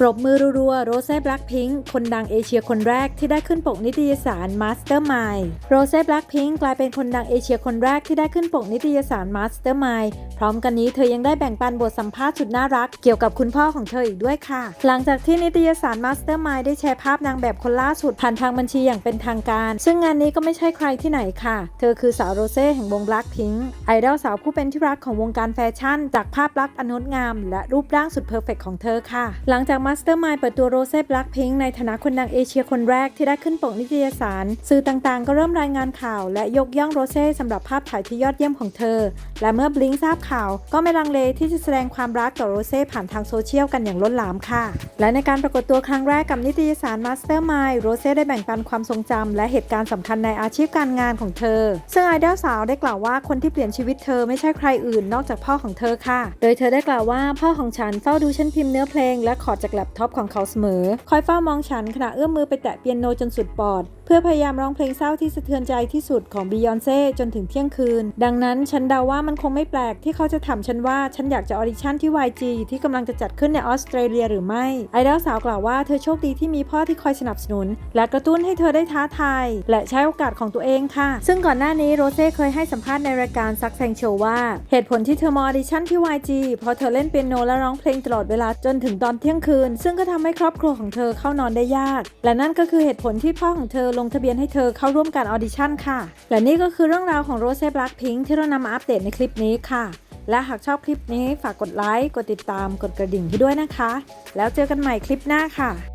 ปรบมือรัวๆโรเซ่แบล็คพิงค์คนดังเอเชียคนแรกที่ได้ขึ้นปกนิตยสาร Mastermind โรเซ่แบล็คพิงค์กลายเป็นคนดังเอเชียคนแรกที่ได้ขึ้นปกนิตยสาร Mastermind พร้อมกันนี้เธอยังได้แบ่งปันบทสัมภาษณ์สุดน่ารัก เกี่ยวกับคุณพ่อของเธออีกด้วยค่ะ หลังจากที่นิตยสาร Mastermind ได้แชร์ภาพนางแบบคนล่าสุดผ่านทางบัญชีอย่างเป็นทางการ ซึ่งงานนี้ก็ไม่ใช่ใครที่ไหนค่ะ เธอคือสาวโรเซ่แห่งวง Blackpink ไอดอลสาวผู้เป็นที่รักของวงการแฟชั่น จากภาพลักษณ์อนงดงาม และรูปร่างสุดเพอร์เฟกของเธอค่ะ หลังจาก Mastermind เปิดตัวโรเซ่ Blackpink ในฐานะคนดังเอเชียคนแรกที่ได้ขึ้นปกนิตยสาร สื่อต่างๆ ก็เริ่มรายงานข่าว และยกย่องโรเซ่สำหรับภาพถ่ายที่ยอดเยี่ยมของเธอ และเมื่อบลิงทราบข่าว ก็ไม่ลังเลที่จะแสดงความรักต่อโรเซ่ผ่านทางโซเชียลกันอย่างล้นหลามค่ะ และในการปรากฏตัวครั้งแรกกับนิตยสาร Mastermind โรเซ่ได้แบ่งปันความทรงจำและเหตุการณ์สำคัญในอาชีพการงานของเธอ ซึ่งไอดอลสาวได้กล่าวว่าคนที่เปลี่ยนชีวิตเธอไม่ใช่ใครอื่นนอกจากพ่อของเธอค่ะ โดยเธอได้กล่าวว่าพ่อของฉันเฝ้าดูฉันพิมพ์เนื้อเพลงและขอจากแล็ปท็อปของเขาเสมอ คอยเฝ้ามองฉันขณะเอื้อมมือไปแตะเปียโนจนสุดปอด เพื่อพยายามร้องเพลงเศร้าที่สะเทือนใจที่สุดของบียอนเซ่จนถึงเที่ยงคืน ดังนั้นฉันเดาว่ามันคงไม่แปลกที่เขาจะถามฉันว่าฉันอยากจะออดิชั่นที่ YG ที่กำลังจะจัดขึ้นในออสเตรเลียหรือไม่ไอดอลสาวกล่าวว่าเธอโชคดีที่มีพ่อที่คอยสนับสนุน และกระตุ้นให้เธอได้ท้าทายและใช้โอกาสของตัวเองค่ะ ซึ่งก่อนหน้านี้โรเซ่เคยให้สัมภาษณ์ในรายการซักแซงโชว์ว่า เหตุผลที่เธอมาออดิชั่นที่ YG เพราะเธอเล่นเปียโนและร้องเพลงตลอดเวลาจนถึงตอนเที่ยงคืนซึ่งก็ทำให้ครอบครัวของเธอเข้านอนได้ยาก และนั่นก็คือเหตุผลที่พ่อของเธอลงทะเบียนให้เธอเข้าร่วมการออดิชั่นค่ะ และนี่ก็คือเรื่องราวของโรเซ่บลักพิงค์ที่เรานำมาอัปเดตในคลิปนี้ค่ะ และหากชอบคลิปนี้ฝากกดไลค์ กดติดตาม กดกระดิ่งให้ด้วยนะคะ แล้วเจอกันใหม่คลิปหน้าค่ะ